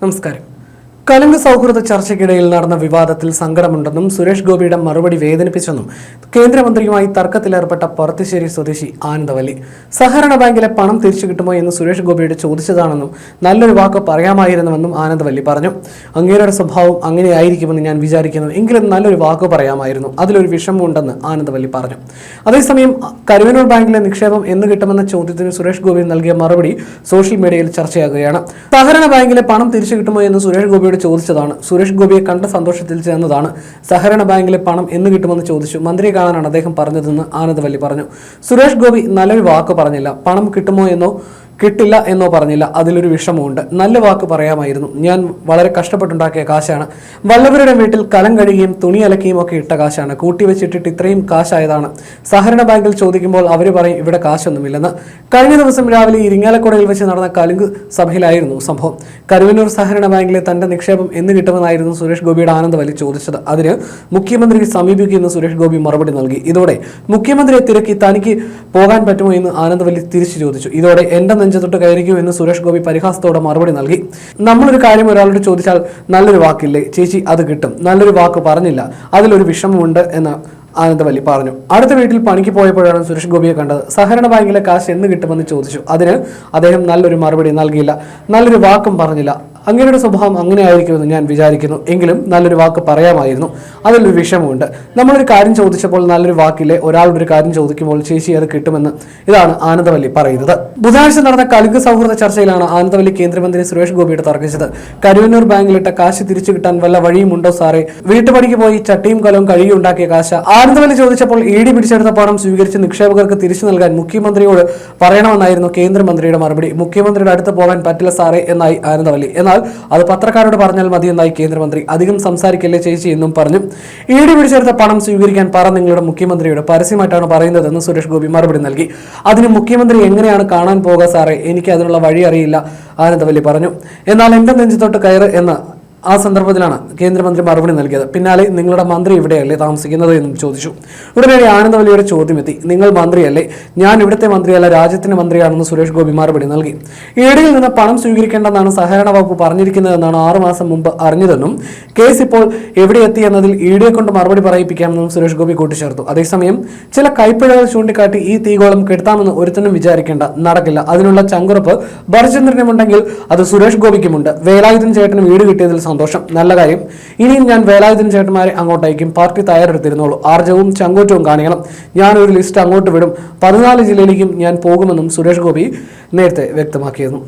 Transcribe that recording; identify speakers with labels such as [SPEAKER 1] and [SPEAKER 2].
[SPEAKER 1] നമസ്കാരം കലങ്ക് സൗഹൃദ ചർച്ചയ്ക്കിടയിൽ നടന്ന വിവാദത്തിൽ സങ്കടമുണ്ടെന്നും സുരേഷ് ഗോപിയുടെ മറുപടി വേദനിപ്പിച്ചെന്നും കേന്ദ്രമന്ത്രിയുമായി തർക്കത്തിലേർപ്പെട്ട പറത്തിശ്ശേരി സ്വദേശി ആനന്ദവല്ലി. സഹകരണ ബാങ്കിലെ പണം തിരിച്ചു കിട്ടുമോ എന്ന് സുരേഷ് ഗോപിയുടെ ചോദിച്ചതാണെന്നും നല്ലൊരു വാക്ക് പറയാമായിരുന്നുവെന്നും ആനന്ദവല്ലി പറഞ്ഞു. അങ്ങേരുടെ സ്വഭാവം അങ്ങനെയായിരിക്കുമെന്ന് ഞാൻ വിചാരിക്കുന്നു. എങ്കിലും നല്ലൊരു വാക്ക് പറയാമായിരുന്നു. അതിലൊരു വിഷമമുണ്ടെന്ന് ആനന്ദവല്ലി പറഞ്ഞു. അതേസമയം കരുവനൂർ ബാങ്കിലെ നിക്ഷേപം എന്ന് കിട്ടുമെന്ന ചോദ്യത്തിന് സുരേഷ് ഗോപി നൽകിയ മറുപടി സോഷ്യൽ മീഡിയയിൽ ചർച്ചയാകുകയാണ്. സഹകരണ ബാങ്കിലെ പണം തിരിച്ചു കിട്ടുമോ എന്ന് സുരേഷ് ഗോപിയോട് ചോദിച്ചതാണ്. സുരേഷ് ഗോപിയെ കണ്ട സന്തോഷത്തിൽ ചേർന്നതാണ് സഹകരണ ബാങ്കിലെ പണം എന്ന് കിട്ടുമെന്ന് ചോദിച്ചു. മന്ത്രി കാണാനാണ് അദ്ദേഹം പറഞ്ഞതെന്ന് ആനന്ദവല്ലി പറഞ്ഞു. സുരേഷ് ഗോപി നല്ലൊരു വാക്ക് പറഞ്ഞില്ല. പണം കിട്ടുമോ എന്നോ കിട്ടില്ല എന്നോ പറഞ്ഞില്ല. അതിലൊരു വിഷമമുണ്ട്. നല്ല വാക്ക് പറയാമായിരുന്നു. ഞാൻ വളരെ കഷ്ടപ്പെട്ടുണ്ടാക്കിയ കാശാണ്. വല്ലവരുടെ വീട്ടിൽ കലം കഴുകിയും തുണി അലക്കിയും ഒക്കെ ഇട്ട കാശാണ്. കൂട്ടി വെച്ചിട്ടിട്ട് ഇത്രയും കാശായതാണ്. സഹകരണ ബാങ്കിൽ ചോദിക്കുമ്പോൾ അവർ പറയും ഇവിടെ കാശൊന്നുമില്ലെന്ന്. കഴിഞ്ഞ ദിവസം രാവിലെ ഇരിങ്ങാലക്കുടയിൽ വെച്ച് നടന്ന കലുങ്ക് സഭയിലായിരുന്നു സംഭവം. കരുവന്നൂർ സഹകരണ ബാങ്കിലെ തന്റെ നിക്ഷേപം എന്ന് കിട്ടുമെന്നായിരുന്നു സുരേഷ് ഗോപിയുടെ ആനന്ദവലി ചോദിച്ചത്. അതിന് മുഖ്യമന്ത്രിയെ സമീപിക്കുമെന്ന് സുരേഷ് ഗോപി മറുപടി നൽകി. ഇതോടെ മുഖ്യമന്ത്രിയെ തിരക്കി തനിക്ക് പോകാൻ പറ്റുമോ എന്ന് ആനന്ദവല്ലി തിരിച്ചു ചോദിച്ചു. ഇതോടെ എന്റെ നെഞ്ചത്തൊട്ട് കയറിക്കൂ എന്ന് സുരേഷ് ഗോപി പരിഹാസത്തോടെ മറുപടി നൽകി. നമ്മളൊരു കാര്യം ഒരാളോട് ചോദിച്ചാൽ നല്ലൊരു വാക്കില്ലേ? ചേച്ചി അത് കിട്ടും. നല്ലൊരു വാക്ക് പറഞ്ഞില്ല. അതിലൊരു വിഷമമുണ്ട് എന്ന് ആനന്ദവല്ലി പറഞ്ഞു. അടുത്ത വീട്ടിൽ പണിക്ക് പോയപ്പോഴാണ് സുരേഷ് ഗോപിയെ കണ്ടത്. സഹകരണ ബാങ്കിലെ കാശ് എന്ന് കിട്ടുമെന്ന് ചോദിച്ചു. അതിന് അദ്ദേഹം നല്ലൊരു മറുപടി നൽകിയില്ല. നല്ലൊരു വാക്കും പറഞ്ഞില്ല. അങ്ങയുടെ സ്വഭാവം അങ്ങനെ ആയിരിക്കുമെന്ന് ഞാൻ വിചാരിക്കുന്നു. എങ്കിലും നല്ലൊരു വാക്ക് പറയാമായിരുന്നു. അതിലൊരു വിഷമമുണ്ട്. നമ്മളൊരു കാര്യം ചോദിച്ചപ്പോൾ നല്ലൊരു വാക്കിലെ ഒരാളുടെ ഒരു കാര്യം ചോദിക്കുമ്പോൾ ചേച്ചി അത് കിട്ടുമെന്ന് ഇതാണ് ആനന്ദവല്ലി പറയുന്നത്. ബുധനാഴ്ച നടന്ന കലുങ്ക് സൗഹൃദ ചർച്ചയിലാണ് ആനന്ദവല്ലി കേന്ദ്രമന്ത്രി സുരേഷ് ഗോപിയുടെ തർക്കിച്ചത്. കരുവന്നൂർ ബാങ്കിലിട്ട കാശ് തിരിച്ചു കിട്ടാൻ വല്ല വഴിയുമുണ്ടോ സാറേ? വീട്ടുപണിക്ക് പോയി ചട്ടിയും കലവും കഴുകി ഉണ്ടാക്കിയ കാശ്. ആനന്ദവല്ലി ചോദിച്ചപ്പോൾ ഇ ഡി പിടിച്ചെടുത്ത പണം സ്വീകരിച്ച് നിക്ഷേപകർക്ക് തിരിച്ചു നൽകാൻ മുഖ്യമന്ത്രിയോട് പറയണമെന്നായിരുന്നു കേന്ദ്രമന്ത്രിയുടെ മറുപടി. മുഖ്യമന്ത്രിയുടെ അടുത്ത് പോകാൻ പറ്റില്ല സാറേ എന്നായി ആനന്ദവല്ലി. എന്നാൽ അത് പത്രക്കാരോട് പറഞ്ഞാൽ മതി എന്നായി കേന്ദ്രമന്ത്രി അധികം സംസാരിക്കല്ലേ ചേച്ചി എന്നും പറഞ്ഞു. ഇ പിടിച്ചെടുത്ത പണം സ്വീകരിക്കാൻ പറ നിങ്ങളുടെ മുഖ്യമന്ത്രിയോട് പരസ്യമായിട്ടാണ് പറയുന്നതെന്ന് സുരേഷ് ഗോപി മറുപടി നൽകി. അതിന് മുഖ്യമന്ത്രി എങ്ങനെയാണ് കാണാൻ പോകുക സാറേ? എനിക്ക് അതിനുള്ള വഴി അറിയില്ല ആനന്ദവല്ലി പറഞ്ഞു. എന്നാൽ എന്റെ നെഞ്ചത്തോട്ട് കയറ് എന്ന് ആ സന്ദർഭത്തിലാണ് കേന്ദ്രമന്ത്രി മറുപടി നൽകിയത്. പിന്നാലെ നിങ്ങളുടെ മന്ത്രി ഇവിടെയല്ലേ താമസിക്കുന്നത് എന്നും ചോദിച്ചു. ഉടനടി ആനന്ദവല്ലിയുടെ ചോദ്യമെത്തി. നിങ്ങൾ മന്ത്രിയല്ലേ? ഞാൻ ഇവിടുത്തെ മന്ത്രിയല്ല രാജ്യത്തിന്റെ മന്ത്രിയാണെന്ന് സുരേഷ് ഗോപി മറുപടി നൽകി. ഇടിയിൽ നിന്ന് പണം സ്വീകരിക്കേണ്ടെന്നാണ് സഹകരണ വകുപ്പ് പറഞ്ഞിരിക്കുന്നതെന്നാണ് ആറുമാസം മുമ്പ് അറിഞ്ഞതെന്നും കേസ് ഇപ്പോൾ എവിടെ എത്തി എന്നതിൽ ഇ കൊണ്ട് മറുപടി പറയിപ്പിക്കാമെന്നും സുരേഷ് ഗോപി കൂട്ടിച്ചേർത്തു. അതേസമയം ചില കൈപ്പിഴകൾ ചൂണ്ടിക്കാട്ടി ഈ തീകോളം കെടുത്താമെന്ന് ഒരുത്തനും വിചാരിക്കേണ്ട നടക്കില്ല. അതിനുള്ള ചങ്കുറപ്പ് ഭരചന്ദ്രനുമുണ്ടെങ്കിൽ അത് സുരേഷ് ഗോപിക്കുമുണ്ട്. വേലായുധൻ ചേട്ടന് ഈട് കിട്ടിയതിൽ സന്തോഷം. നല്ല കാര്യം. ഇനിയും ഞാൻ വേലായുധൻ ചേട്ടന്മാരെ അങ്ങോട്ടേക്കും പാർട്ടി തയ്യാറെടുത്തിരുന്നോളൂ. ആർജവും ചങ്കൂറ്റവും കാണിക്കണം. ഞാനൊരു ലിസ്റ്റ് അങ്ങോട്ട് വിടും. പതിനാല് ജില്ലയിലേക്കും ഞാൻ പോകുമെന്നും സുരേഷ് ഗോപി നേരത്തെ വ്യക്തമാക്കിയിരുന്നു.